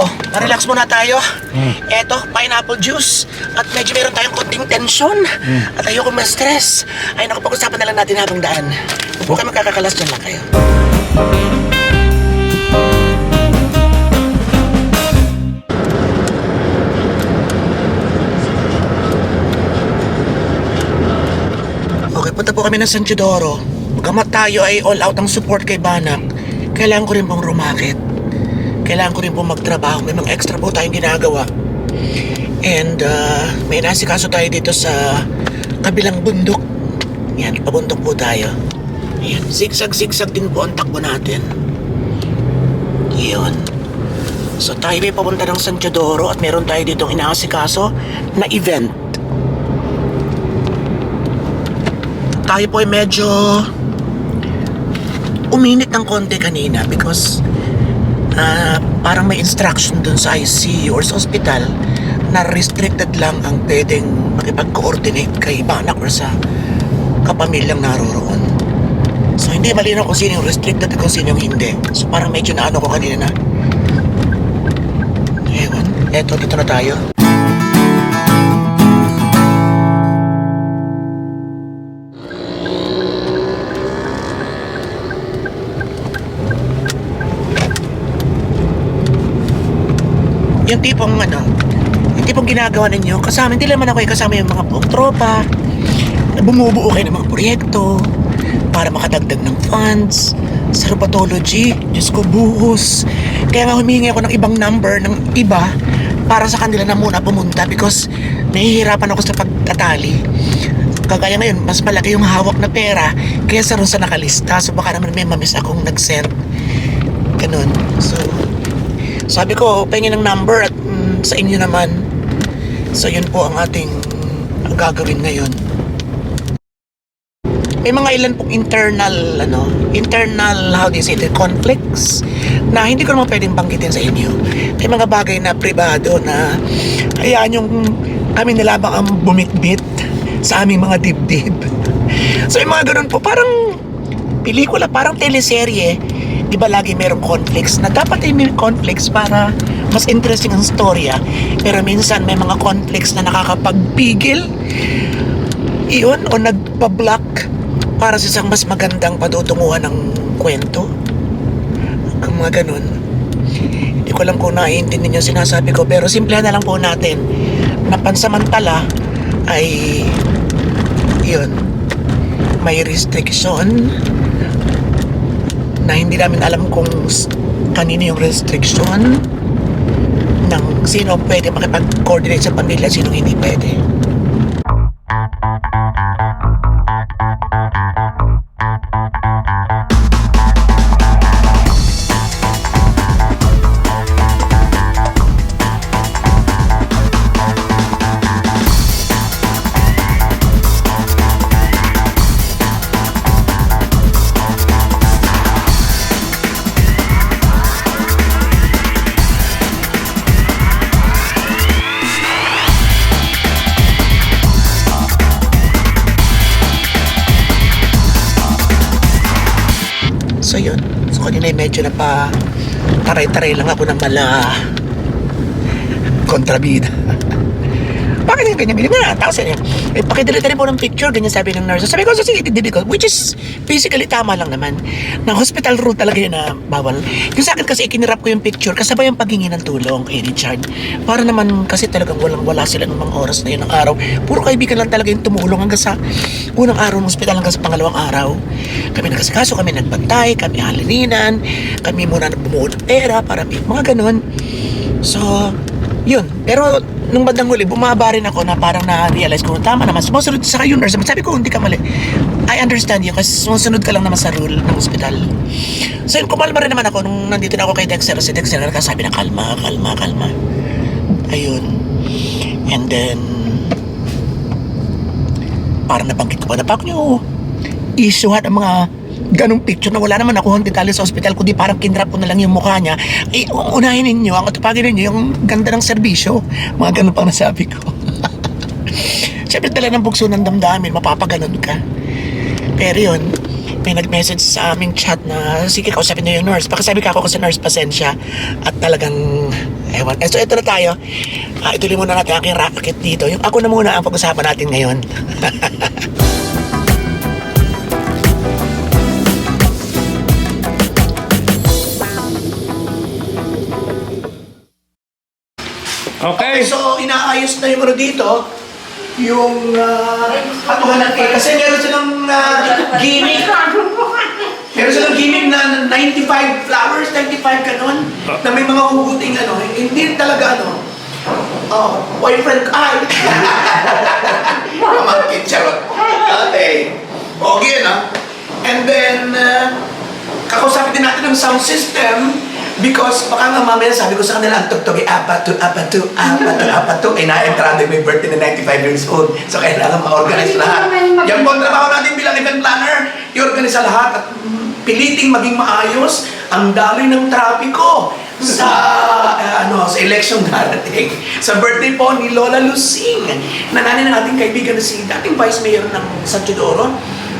Oh, relax muna tayo. Eto, pineapple juice. At medyo meron tayong konting tension. At ayoko ma-stress. Ay, naku, pag-usapan na lang natin habang daan. Huwag kayo magkakakalas dyan lang kayo. Okay, punta po kami ng San Teodoro. Bagamat tayo ay all out ang support kay Banak, kailangan ko rin pong rumakit. Kailangan ko rin pong magtrabaho. May mga extra po tayong ginagawa. And uh, may nasikaso tayo dito sa kabilang bundok. Yan, pabundok po tayo. Yan, zigzag-zigzag din po ang takbo natin. Yun. So tayo may papunta ng San Teodoro at meron tayo ditong inaasikaso na event. tayo po ay medyo uminit ng konti kanina because ah, parang may instruction dun sa ICU or sa hospital na restricted lang ang pwedeng makipag-coordinate kay Banak or sa kapamilyang naroroon. So hindi malinaw kung sino yung restricted at kung sino yung hindi. So parang medyo naano ko kanina na. Ewan. Eto, dito na tayo. Yung tipong ano, yung tipong ginagawa ninyo, kasama, hindi naman ako eh, kasama yung mga buong tropa, na bumubuo kayo ng mga proyekto, para makadagdag ng funds, sa rheumatology, Diyos ko, buhos. Kaya nga humingi ako ng ibang number ng iba para sa kanila na muna pumunta because nahihirapan ako sa pagtatali. Kagaya ngayon, mas malaki yung hawak na pera kaysa rin sa nakalista. So baka naman may mamis akong nag-send. Ganun. So, sabi ko, pengin ng number at mm, sa inyo naman. So yun po ang ating gagawin ngayon. May mga ilan pong internal, ano, internal, how do you say it, conflicts na hindi ko naman pwedeng banggitin sa inyo. May mga bagay na privado na hayaan yung kami nilabang ang bumikbit sa aming mga dibdib. So yung mga ganun po, parang pelikula, parang teleserye, di ba lagi merong conflicts na dapat ay may conflicts para mas interesting ang storya. Pero minsan may mga conflicts na nakakapagpigil iyon o nagpa-block para sa isang mas magandang patutunguhan ng kwento. Ang mga ganun. Hindi ko alam kung naiintindi niyo sinasabi ko pero simple na lang po natin na pansamantala ay yun may restriction na hindi namin alam kung kanino yung restriction ng sino pwede makipag-coordinate sa pamilya, sino hindi pwede. Yun. So kanina ay medyo na pa taray-taray lang ako ng mala kontrabida. Yung ganyan ganyan na? Tapos yan. Eh, pakidali-dali po ng picture, ganyan sabi ng nurse. Sabi ko, so sige, didi ko. Which is, basically tama lang naman. Na hospital room talaga yun na bawal. Yung sa akin kasi, ikinirap ko yung picture, kasabay yung paghingi ng tulong kay Richard. Para naman kasi talagang walang-wala sila ng mga oras na yun ng araw. Puro kaibigan lang talaga yung tumulong hanggang sa unang araw ng hospital hanggang sa pangalawang araw. Kami nagkasikaso, kami nagbantay, kami halininan, kami muna bumuo ng pera para may mga ganun. So, yun. Pero nung bandang huli, bumaba rin ako na parang na-realize ko, tama naman, sumusunod sa kayo nurse. Sabi ko, hindi ka mali. I understand you kasi sumusunod ka lang naman sa rule ng hospital. So yun, kumalma rin naman ako nung nandito na ako kay Dexter. Si Dexter nagkasabi na kalma, kalma, kalma. Ayun. And then, parang nabanggit ko pa na pak nyo isuhan ang mga ganong picture na wala naman ako hindi dali sa ospital kundi parang kinrap ko na lang yung mukha niya ay unahin ninyo ang atupagin ninyo yung ganda ng serbisyo mga ganun pang nasabi ko syempre tala ng bugso ng damdamin mapapaganon ka pero yun may nag-message sa aming chat na sige kausapin na yung nurse baka sabi ka ako kasi nurse pasensya at talagang Ewan. Eh, so ito na tayo. Ah, ituloy muna natin ang aking racket dito. Yung ako na muna ang pag-usapan natin ngayon. Okay. so inaayos na yung ano dito, yung uh, patuhan ng cake. Kasi meron silang uh, gimmick. Meron silang gimmick na 95 flowers, 95 ganun, na may mga huguting ano, hindi talaga ano, oh, boyfriend, ay! Pamangkin, charot. Okay. Okay, no? And then, uh, kakausapin din natin ang sound system because baka nga mamaya sabi ko sa kanila ang tugtog ay apato, apato, apato, apato. Eh, na-entrado yung birthday na 95 years old. So, kailangan ma-organize lahat. Yan po ang trabaho natin bilang event planner. I-organize sa lahat at piliting maging maayos ang daloy ng trapiko sa uh, ano sa election darating. Sa birthday po ni Lola Lucing, na nanay ng ating kaibigan na si dating Vice Mayor ng San Teodoro,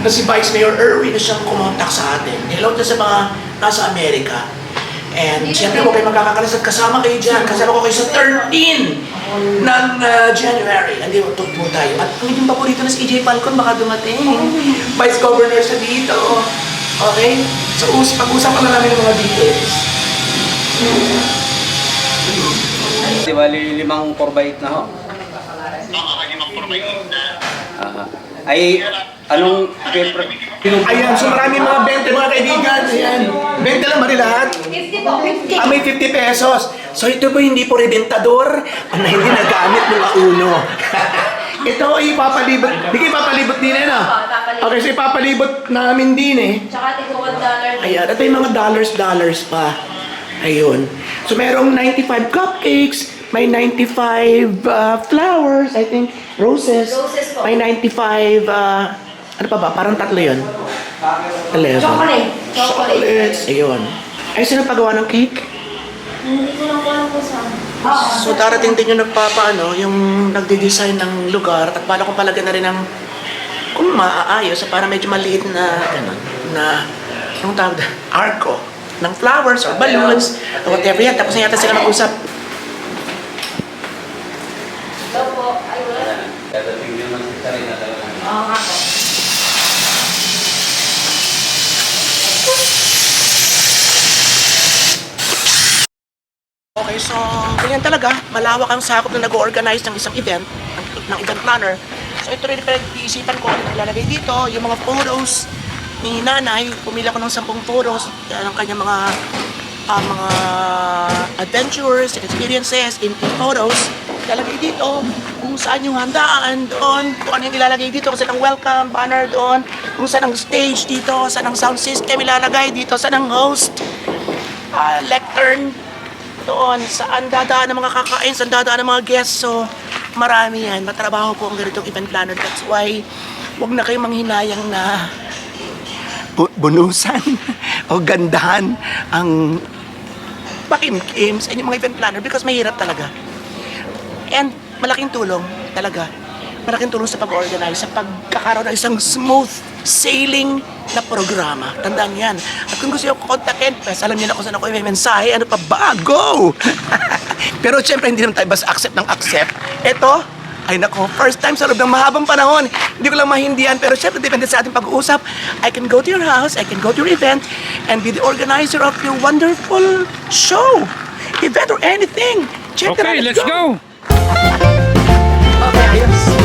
na si Vice Mayor Erwin na siyang kumontak sa atin. Hello sa mga nasa Amerika. And siyempre huwag kayo magkakakalas at kasama kayo dyan. Kasama ko kayo sa 13 ng uh, January. Hindi mo tugpo tayo. At ang inyong paborito na si EJ Falcon baka dumating. Vice Governor siya dito. Okay? So us pag-usapan na namin ng mga details. Di bali limang 4x8 na ho. Ah, ay, anong paper? Ayan, so maraming mga 20 mga kaibigan. Ayan, 20 lang mali lahat. 50 po, 50. Ah, may 50 pesos. So ito po hindi po rebentador na hindi nagamit ng uno. ito ay ipapalibot. Hindi ipapalibot din eh, no? Okay, so ipapalibot namin din eh. Tsaka tigwa 1 dollar. Ayan, ito yung mga dollars, dollars pa. Ayun. So merong 95 cupcakes, may 95 uh, flowers, I think, roses. Roses po. May 95, uh, ano pa ba? Parang tatlo yun. 11. Chocolate. Chocolate. Ayun. Ay, sino pagawa ng cake? Hindi ko lang alam kung saan. So darating din yung nagpapaano, yung nagde-design ng lugar at bala ko palagyan na rin ng kung maaayos para medyo maliit na ano, na anong tawag na, arco ng flowers or balloons or whatever yan. Tapos na yata sila mag-usap. Ito po. Ay, wala. Dadating din naman si Karina talaga. Oo nga po. Okay, so ganyan talaga. Malawak ang sakop na nag-organize ng isang event, ng, ng event planner. So ito rin pinag-iisipan ko ano ilalagay dito, yung mga photos ni nanay. Pumila ko ng sampung photos uh, ng kanyang mga ah, mga adventures and experiences in, in photos. Ilalagay dito kung saan yung handaan doon, kung ano yung ilalagay dito, kung saan ang welcome banner doon, kung saan ang stage dito, saan ang sound system ilalagay dito, saan ang host, ah, lectern, doon, saan dadaan ng mga kakain, saan dadaan ng mga guests. So, marami yan. Matrabaho po ang ganitong event planner. That's why, huwag na kayong manghinayang na bu- bunusan o gandahan ang pakimkim sa inyong mga event planner because mahirap talaga. And malaking tulong talaga. Malaking tulong sa pag-organize, sa pagkakaroon ng isang smooth sailing na programa. Tandaan yan. At kung gusto nyo ko kontakin, pues alam niyo na kung saan ako may mensahe, ano pa ba? Go! Pero syempre, hindi naman tayo basta accept ng accept. Ito, ay nako, first time sa loob ng mahabang panahon. Hindi ko lang mahindihan, pero syempre depende sa ating pag-uusap. I can go to your house, I can go to your event, and be the organizer of your wonderful show, event, or anything. Check it out, Okay, let's go. Okay, ayos.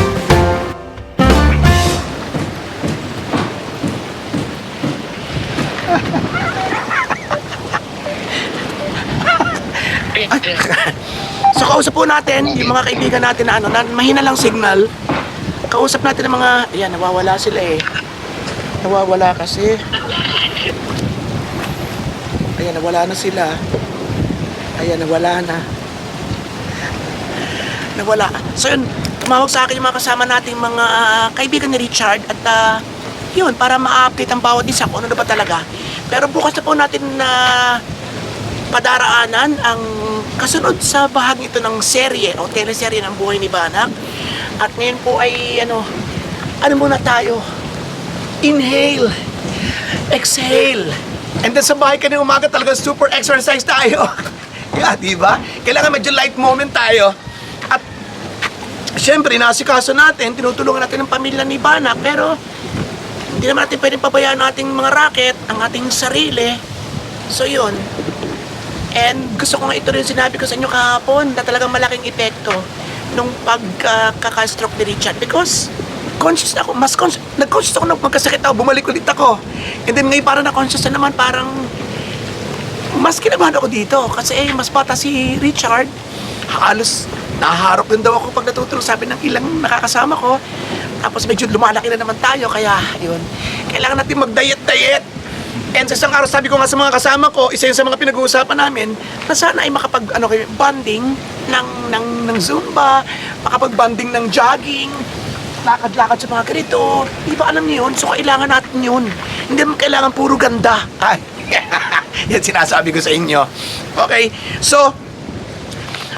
so kausap po natin yung mga kaibigan natin na ano, na mahina lang signal. Kausap natin ang mga, ayan, nawawala sila eh. Nawawala kasi. Ayan, nawala na sila. Ayan, nawala na nawala. So yun, tumawag sa akin yung mga kasama nating mga ah, kaibigan ni Richard at ah, yun, para ma-update ang bawat isa kung ano na ba talaga. Pero bukas na po natin na padaraanan ang kasunod sa bahagi ito ng serye o teleserye ng buhay ni Banak. At ngayon po ay ano, ano muna tayo? Inhale, exhale. And then sa bahay kanina umaga talaga super exercise tayo. Yeah, di ba? Kailangan medyo light moment tayo. At Siyempre, nasikaso natin, tinutulungan natin ang pamilya ni Bana, pero hindi naman natin pwedeng pabayaan ang ating mga racket, ang ating sarili. So yun. And gusto ko nga ito rin sinabi ko sa inyo kahapon na talagang malaking epekto nung pagkaka-stroke ni Richard because conscious ako, mas conscious, nag-conscious ako nung magkasakit ako, bumalik ulit ako. And then ngayon parang na-conscious na naman, parang mas kinabahan ako dito kasi eh, mas bata si Richard. Halos naharap din daw ako pag natutulog sabi ng ilang nakakasama ko. Tapos medyo lumalaki na naman tayo kaya yun. Kailangan natin mag-diet-diet. And sa isang araw sabi ko nga sa mga kasama ko, isa yun sa mga pinag-uusapan namin, na sana ay makapag ano, kayo, bonding ng, ng, ng Zumba, makapag-bonding ng jogging, lakad-lakad sa mga ganito. Di ba alam niyo yun? So kailangan natin yun. Hindi naman kailangan puro ganda. Ay, yan sinasabi ko sa inyo. Okay, so,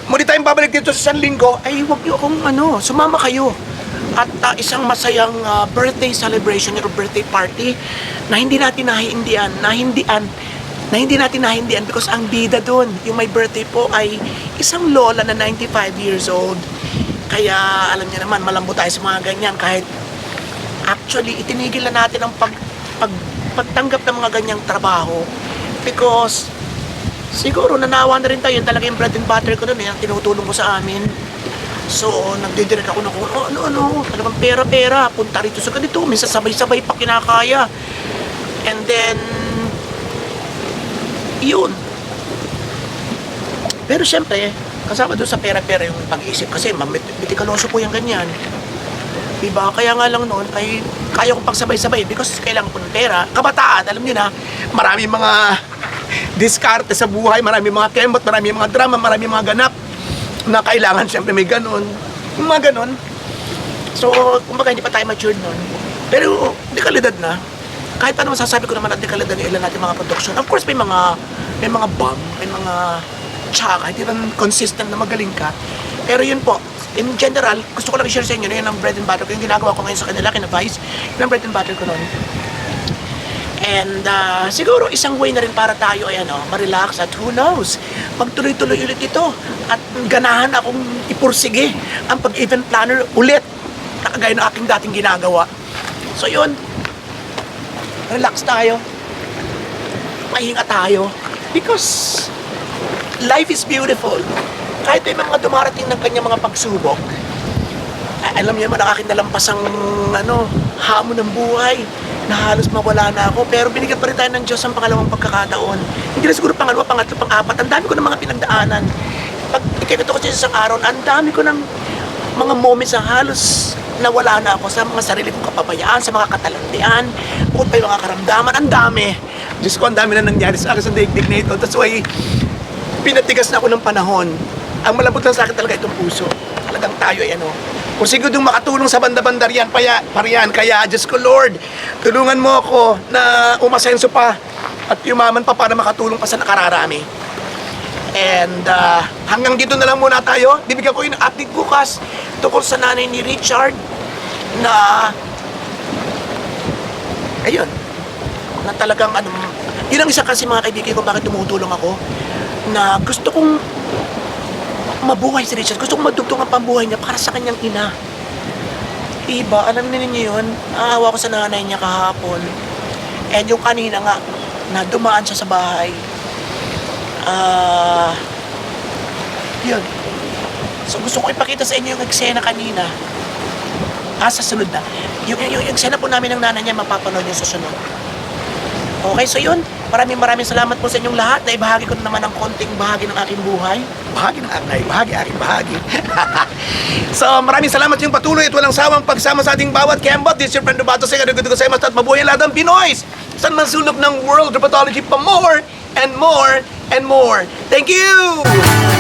muli tayong babalik dito sa isang linggo, ay huwag niyo akong ano, sumama kayo. At ah, isang masayang ah, birthday celebration or birthday party na hindi natin nahihindian, nahindian, na hindi natin nahindian because ang bida doon, yung may birthday po ay isang lola na 95 years old. Kaya alam niyo naman, malambot tayo sa mga ganyan kahit actually itinigil na natin ang pag, pag, pagtanggap ng mga ganyang trabaho because siguro nanawa na rin tayo talaga yung bread and butter ko nun eh, ang tinutulong ko sa amin so nagdidirect ako na kung oh, ano ano talagang pera pera punta rito sa ganito minsan sabay sabay pa kinakaya and then yun pero syempre kasama doon sa pera-pera yung pag-iisip kasi mamitikuloso po yung ganyan Diba? Kaya nga lang noon ay kaya kong pagsabay-sabay because kailangan ko ng pera. Kabataan, alam niyo na, marami mga diskarte sa buhay, marami mga kembot, marami mga drama, marami mga ganap na kailangan siyempre may ganun. Yung mga ganun. So, kumbaga hindi pa tayo matured noon. Pero, dekalidad na. Kahit paano masasabi ko naman at dekalidad yung ilan natin mga production. Of course, may mga, may mga bomb, may mga tsaka, hindi lang consistent na magaling ka. Pero yun po, in general, gusto ko lang i-share sa inyo na yun ang bread and butter ko. Yung ginagawa ko ngayon sa kanila, kina-Vice, yun ang bread and butter ko noon. And ah, siguro isang way na rin para tayo ay ano, ma-relax at who knows, magtuloy-tuloy ulit ito. At ganahan akong ipursige ang pag-event planner ulit na kagaya ng aking dating ginagawa. So yun, relax tayo, pahinga tayo. Because life is beautiful. Kahit may mga dumarating ng kanyang mga pagsubok, alam niyo naman ang aking nalampasang ano, hamon ng buhay na halos mawala na ako. Pero binigyan pa rin tayo ng Diyos ang pangalawang pagkakataon. Hindi na siguro pangalawa, pangatlo, pang-apat. Ang dami ko ng mga pinagdaanan. Pag ikinito ko sa isang araw, ang dami ko ng mga moments na halos nawala na ako sa mga sarili kong kapabayaan, sa mga katalandian, bukod pa yung mga karamdaman. Ang dami. Diyos ko, ang dami na nangyari sa akin sa daigdig na ito. That's why, pinatigas na ako ng panahon. Ang malambot lang sa akin talaga itong puso. Talagang tayo ay ano. Kung siguro makatulong sa banda-bandar yan, paya, pariyan. Kaya, Diyos ko, Lord, tulungan mo ako na umasenso pa at yumaman pa para makatulong pa sa nakararami. And ah, hanggang dito na lang muna tayo. Bibigyan ko yung update bukas tungkol sa nanay ni Richard na ayun na talagang ano yun ang isa kasi mga kaibigan ko bakit tumutulong ako na gusto kong mabuhay si Richard gusto kong madugtong ang pambuhay niya para sa kanyang ina iba alam na ninyo yun. Naawa ko sa nanay niya kahapon. And yung kanina nga na dumaan siya sa bahay. Ah yun. So gusto ko ipakita sa inyo yung eksena kanina. Ah sa sunod na. Yung, yung, yung eksena po namin ng nanay niya mapapanood yung susunod. Okay, so yun. Maraming maraming salamat po sa inyong lahat na ibahagi ko na naman ang konting bahagi ng aking buhay. Bahagi ng aking bahagi, aking bahagi. so maraming salamat yung patuloy at walang sawang pagsama sa ating bawat kembot. This is your friend Robato Sega. Dugo sa mas mabuhay ang lahat ng Pinoys. Saan man sulok ng world, Dermatology pa more and more and more. Thank you!